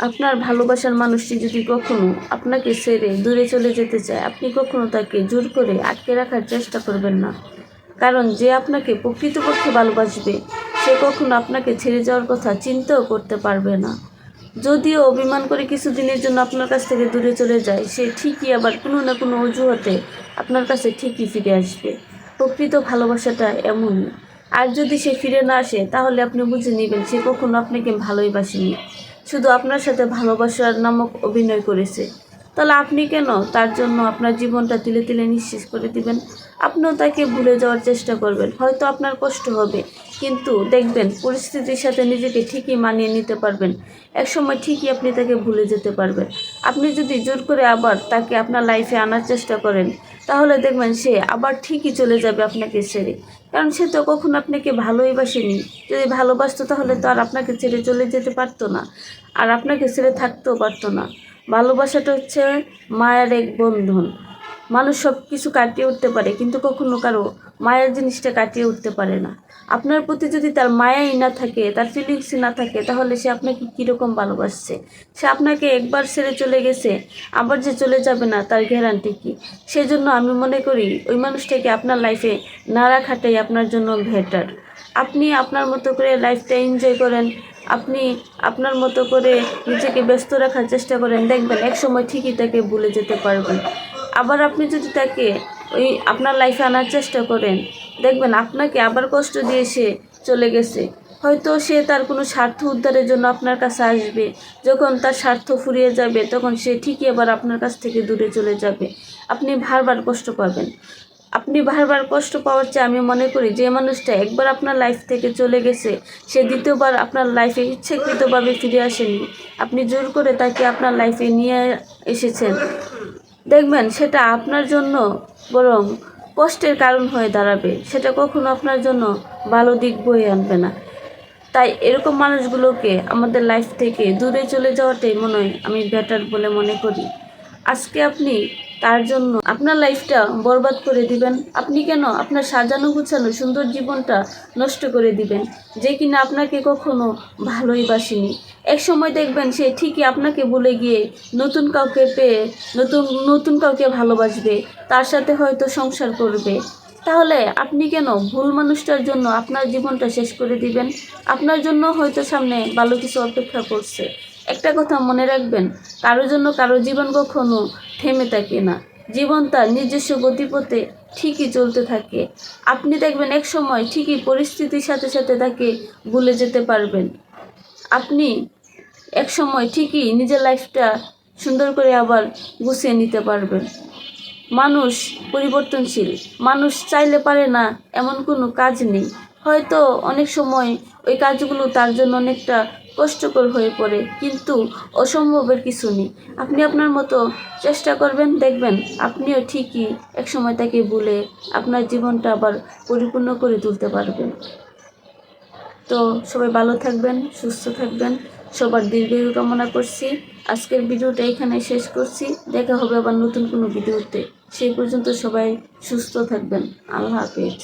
আপনার ভালোবাসার মানুষটি যদি কখনো আপনাকে ছেড়ে দূরে চলে যেতে চায়, আপনি কখনো তাকে জোর করে আটকে রাখার চেষ্টা করবেন না। কারণ যে আপনাকে প্রকৃতপক্ষে ভালোবাসবে, সে কখনো আপনাকে ছেড়ে যাওয়ার কথা চিন্তাও করতে পারবে না। যদিও অভিমান করে কিছুদিনের জন্য আপনার কাছ থেকে দূরে চলে যায়, সে ঠিকই আবার কোনো না কোনো অজুহাতে আপনার কাছে ঠিকই ফিরে আসবে। প্রকৃত ভালোবাসাটা এমনই আর যদি সে ফিরে না আসে, তাহলে আপনি বুঝে নেবেন সে কখনো আপনাকে ভালোই বাসেনি। শুধু আপনার সাথে ভালোবাসার নামক অভিনয় করেছে। তাহলে আপনি কেন তার জন্য আপনার জীবনটা তিলে তিলে নিঃশেষ করে দিবেন? আপনিও তাকে ভুলে যাওয়ার চেষ্টা করবেন। হয়তো আপনার কষ্ট হবে। কিন্তু দেখবেন, পরিস্থিতির সাথে নিজেকে ঠিকই মানিয়ে নিতে পারবেন। একসময় ঠিকই আপনি তাকে ভুলে যেতে পারবেন। আপনি যদি জোর করে আবার তাকে আপনার লাইফে আনার চেষ্টা করেন, তাহলে দেখবেন সে আবার ঠিকই চলে যাবে আপনাকে ছেড়ে। কারণ সে তো কখনো আপনাকে ভালোই বাসেনি। যদি ভালোবাসতো তাহলে তো আর আপনাকে ছেড়ে চলে যেতে পারতো না। আর আপনাকে ছেড়ে থাকতেও পারতো না। ভালোবাসাটা হচ্ছে মায়ের এক বন্ধন। মানুষ সব কিছু কাটিয়ে উঠতে পারে, কিন্তু কখনো কারও মায়ের জিনিসটা কাটিয়ে উঠতে পারে না। আপনার প্রতি যদি তার মায়াই না থাকে, তার ফিলিংসই না থাকে, তাহলে সে আপনাকে কীরকম ভালোবাসছে? সে আপনাকে একবার ছেড়ে চলে গেছে, আবার যে চলে যাবে না, তার গ্যারান্টি কী? সেজন্য আমি মনে করি, ওই মানুষটাকে আপনার লাইফে না রাখাটাই আপনার জন্য বেটার আপনি আপনার মতো করে লাইফটা এনজয় করেন, আপনি আপনার মতো করে নিজেকে ব্যস্ত রাখার চেষ্টা করেন, দেখবেন এক সময় ঠিকই তাকে ভুলে যেতে পারবেন। আবার আপনি যদি তাকে ওই আপনার লাইফে আনার চেষ্টা করেন। দেখবেন আপনাকে আবার কষ্ট দিয়ে সে চলে গেছে। হয়তো সে তার কোনো স্বার্থ উদ্ধারের জন্য আপনার কাছে আসবে। যখন তার স্বার্থ ফুরিয়ে যাবে, তখন সে ঠিকই আবার আপনার কাছ থেকে দূরে চলে যাবে। আপনি বারবার কষ্ট পাবেন। আপনি বারবার কষ্ট পাওয়ার চেয়ে আমি মনে করি যে মানুষটা একবার আপনার লাইফ থেকে চলে গেছে, সে দ্বিতীয়বার আপনার লাইফে ইচ্ছাকৃতভাবে ফিরে আসেনি। আপনি জোর করে তাকে আপনার লাইফে নিয়ে এসেছেন। দেখবেন সেটা আপনার জন্য বরং কষ্টের কারণ হয়ে দাঁড়াবে। সেটা কখনো আপনার জন্য ভালো দিক বয়ে আনবে না। তাই এরকম মানুষগুলোকে আমাদের লাইফ থেকে দূরে চলে যাওয়াটাই মনে হয় আমি বেটার বলে মনে করি। আজকে আপনি তার জন্য আপনার লাইফটা বরবাদ করে দিবেন। আপনি কেন আপনার সাজানো গুছানো সুন্দর জীবনটা নষ্ট করে দিবেন, যে কিনা আপনাকে কখনো ভালোই বাসেনি। এক সময় দেখবেন সে ঠিকই আপনাকে বলে গিয়ে নতুন কাউকে পেয়ে, নতুন নতুন কাউকে ভালোবাসবে, তার সাথে হয়তো সংসার করবে। তাহলে আপনি কেন ভুল মানুষটার জন্য আপনার জীবনটা শেষ করে দিবেন? আপনার জন্য হয়তো সামনে ভালো কিছু অপেক্ষা করছে। একটা কথা মনে রাখবেন, কারও জন্য কারও জীবন কখনো থেমে থাকে না। জীবন তার নিজস্ব গতিপথে ঠিকই চলতে থাকে। আপনি দেখবেন এক সময় ঠিকই পরিস্থিতির সাথে সাথে তাকে ভুলে যেতে পারবেন। আপনি এক সময় ঠিকই নিজের লাইফটা সুন্দর করে আবার গুছিয়ে নিতে পারবেন। মানুষ পরিবর্তনশীল, মানুষ চাইলে পারে না এমন কোনো কাজ নেই। হয়তো অনেক সময় ওই কাজগুলো তার জন্য অনেকটা কষ্টকর হয়ে পড়ে, কিন্তু অসম্ভবের কিছু নেই। আপনি আপনার মতো চেষ্টা করবেন, দেখবেন আপনিও ঠিকই একসময় তাকে ভুলে আপনার জীবনটা আবার পরিপূর্ণ করে তুলতে পারবেন। তো সবাই ভালো থাকবেন, সুস্থ থাকবেন। সবার দীর্ঘায়ু কামনা করছি। আজকের ভিডিওটা এখানে শেষ করছি। দেখা হবে আবার নতুন কোনো ভিডিওতে। সেই পর্যন্ত সবাই সুস্থ থাকবেন। আল্লাহ হাফেজ।